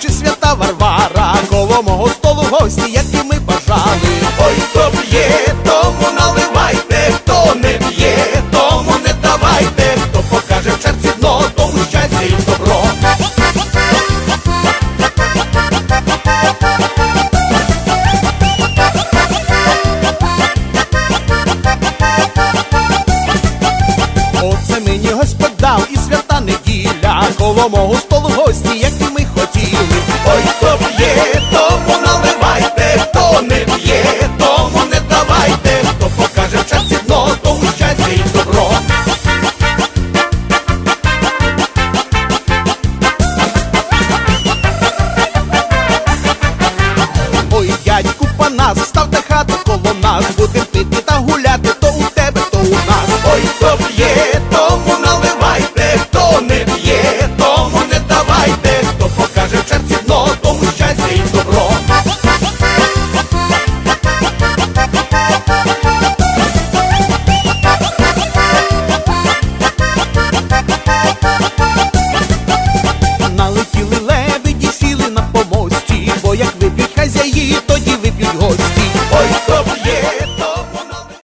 чи свята Варвара, коло мого столу гості, які ми бажали. Ой, хто п'є, тому наливайте, хто не п'є, тому не давайте, хто покаже в черці дно, тому щастя і добро. Оце мені Господь дав і коло мого столу гості, які ми хотіли. Ой, хто п'є, тому наливайте, хто не п'є, тому не давайте, хто покаже в черці дно, тому щастя і добро. Ой, дядьку Панас, ставте хату коло нас, будем пити та гуляти. бо як вип'ють хазяї, тоді